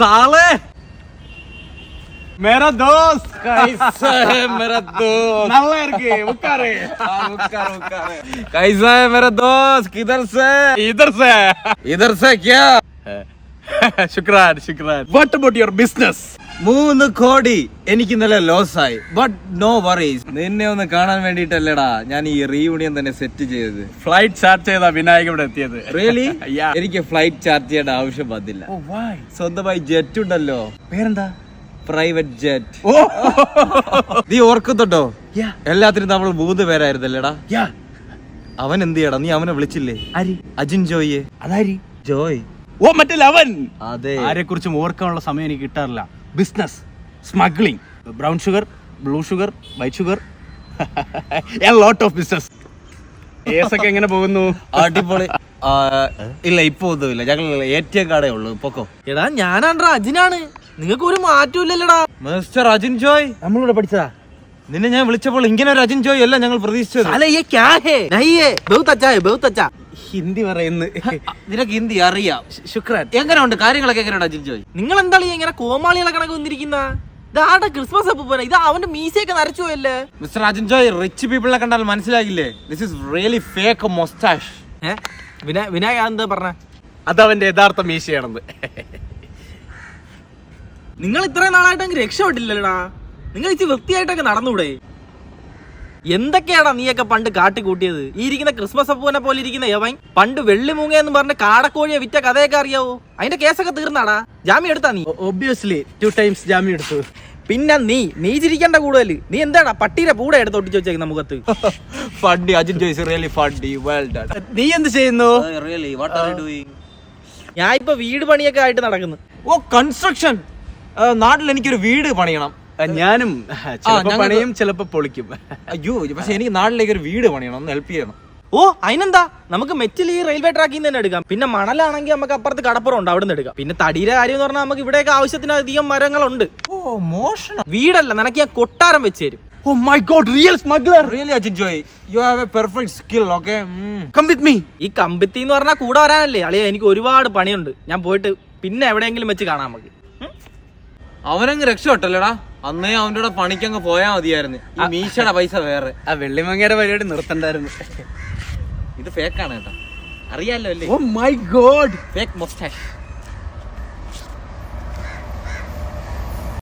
साले मेरा दोस्त। कैसा है मेरा दोस्त? நல்லா இருக்கு உட்காரு உட்காரு உட்காரு कैसा है मेरा दोस्त? किधर से? इधर से। इधर से क्या? शुक्रान शुक्रान व्हाट अबाउट योर बिज़नेस മൂന്ന് കോടി എനിക്ക് ഇന്നലെ ലോസ് ആയി. ബട്ട് നോ വറീസ് നിന്നെ ഒന്ന് കാണാൻ വേണ്ടിട്ടല്ലടാ ഞാൻ ഈ റീയൂണിയൻ തന്നെ സെറ്റ് ചെയ്തത്. ഫ്ലൈറ്റ് ചാർജ് ചെയ്താ വിനായക ഇവിടെ എത്തിയത്. റിയലി. എനിക്ക് ഫ്ലൈറ്റ് ചാർജ് ചെയ്യേണ്ട ആവശ്യം വന്നില്ല. വൈ സ്വന്തമായി ജെറ്റ് ഉണ്ടല്ലോ. പേരെന്താ? പ്രൈവറ്റ് ജെറ്റ് ഓ നീ ഓർക്കുന്നുണ്ടോ? എല്ലാത്തിനും നമ്മൾ മൂന്ന് പേരായിരുന്നല്ലേടാ. അവൻ എന്ത് ചെയ്യടാ? നീ അവനെ വിളിച്ചില്ലേ? അജിൻ ജോയിയെ. അതാരി? ജോയ്. ഓ മറ്റേ ലവൻ. അതെ. ആരെ കുറിച്ചും ഓർക്കാനുള്ള സമയം എനിക്ക് കിട്ടാറില്ല. Business smuggling brown sugar blue sugar white sugar lot of business ഏസൊക്കെ എങ്ങനെ പോകുന്നു? അടിപൊളി. ഇല്ല ഇപ്പൊ ഒന്നുമില്ല. ഞങ്ങൾ എ ടി എം കാർഡേ ഉള്ളൂ. ഇപ്പൊക്കോ എടാ ഞാനാണ്ടാ അജിനാണ്. നിങ്ങൾക്ക് ഒരു മാറ്റമില്ലല്ലോടാ മിസ്റ്റർ അജിൻ ജോയ്. നമ്മളിവിടെ പഠിച്ചതാ. നിന്നെ ഞാൻ വിളിച്ചപ്പോൾ ഇങ്ങനെ ഒരു അജിൻ ജോയ് അല്ല ഞങ്ങൾ പ്രതീക്ഷിച്ചത്. അല്ലേ ഈ ക്യാ ഹിന്ദി പറയുന്നത് നിനക്ക് ഹിന്ദി അറിയാം. ശുക്രാൻ. എങ്ങനെയുണ്ട്? കാര്യങ്ങളൊക്കെ എങ്ങനെയുണ്ട് അജിൽ ജോയ്? നിങ്ങൾ എന്താണ് ഇങ്ങനെ കോമാളികളെ കണക്ക് വന്നിരിക്കുന്ന? ഇതാടെ ക്രിസ്മസ് അപ്പ് പോലെ ഇത് അവന്റെ മീശയൊക്കെ നരച്ചു പോയല്ലേ? മിസ്റ്റർ അജിൻ ജോയ് റിച്ച് പീപ്പിളെ കണ്ടാൽ മനസ്സിലാകില്ലേ this is really fake moustache വിനായ എന്താ പറഞ്ഞ? അതവന്റെ യഥാർത്ഥ മീശയാണെന്ന്. നിങ്ങൾ ഇത്രയും നാളായിട്ട് അങ്ങ് രക്ഷപ്പെട്ടില്ലല്ലോടാ. നിങ്ങൾ ഇച്ചിരി വൃത്തിയായിട്ടൊക്കെ നടന്നൂടെ? എന്തൊക്കെയാടാ നീയൊക്കെ പണ്ട് കാട്ടിക്കൂട്ടിയത്? ഈ ഇരിക്കുന്ന ക്രിസ്മസ് അപ്പൂനെ പോലെ ഇരിക്കുന്ന യവൻ പണ്ട് വെള്ളിമൂങ്ങ എന്ന് പറഞ്ഞ കാടക്കോഴിയെ വിറ്റ കഥയൊക്കെ അറിയാവോ? അതിന്റെ കേസൊക്കെ തീർന്നാടാ. ജാമ്യം എടുത്താ നീ. ഒബ്വിയസ്ലി ടു ടൈംസ് ജാമ്യം എടുത്തു. പിന്നെ നീ നീ ചിരിക്കണ്ട കൂടുതൽ നീ എന്താടാ പട്ടീരെ പൂടെ എടുത്ത് ഒട്ടിച്ച് വെച്ചേക്കുന്ന മുഖത്ത്? Funny Ajith Joy's really funny well done നീ എന്ത് ചെയ്യുന്നു? Really what are you doing ഞാൻ ഇപ്പൊ വീട് പണിയൊക്കെ ആയിട്ട് നടക്കുന്നു. ഓ കൺസ്ട്രക്ഷൻ നാട്ടിൽ എനിക്കൊരു വീട് പണിയണം. ഞാനും ചിലപ്പോ പണിയും ചിലപ്പോ പൊളിക്കും. അയ്യോ പക്ഷെ എനിക്ക് നാട്ടിലേക്ക് ഒരു വീട് പണിയണം ഒന്ന് ഹെൽപ്പ് ചെയ്യണം. ഓ അതിനെന്താ? നമുക്ക് മെറ്റിൽ ഈ റെയിൽവേ ട്രാക്കിൽ നിന്ന് തന്നെ എടുക്കാം. പിന്നെ മണലാണെങ്കിൽ നമുക്ക് അപ്പുറത്ത് കടപ്പുറം ഉണ്ട് അവിടെ നിന്ന് എടുക്കാം. പിന്നെ തടിയുടെ കാര്യം എന്ന് പറഞ്ഞാൽ നമുക്ക് ഇവിടെയൊക്കെ ആവശ്യത്തിനധികം മരങ്ങളുണ്ട്. ഓ മോഷണം. വീടല്ല നിനക്ക് ഞാൻ കൊട്ടാരം വെച്ച് തരും. ഓ my god real smuggler really Ajith Joy you have a perfect skill okay come with me ഈ കമ്പിത്തി എന്ന് പറഞ്ഞാൽ കൂടെ വരാനല്ലേ? അളിയ എനിക്ക് ഒരുപാട് പണിയുണ്ട്. ഞാൻ പോയിട്ട് പിന്നെ എവിടെയെങ്കിലും വെച്ച് കാണാൻ നമുക്ക്. അവനങ്ങ് രക്ഷപ്പെട്ടല്ലേടാ? അന്നേ അവന്റെ കൂടെ പണിക്കങ്ങ് പോയാ മതിയായിരുന്നു. ഈ മീശയുടെ പൈസ വേറെ. ആ വെള്ളിമങ്ങയുടെ പരിപാടി നിർത്തണ്ടായിരുന്നു. ഇത് ഫേക്കാണ് കേട്ടോ. അറിയാലോ അല്ലേ? Oh my god fake moustache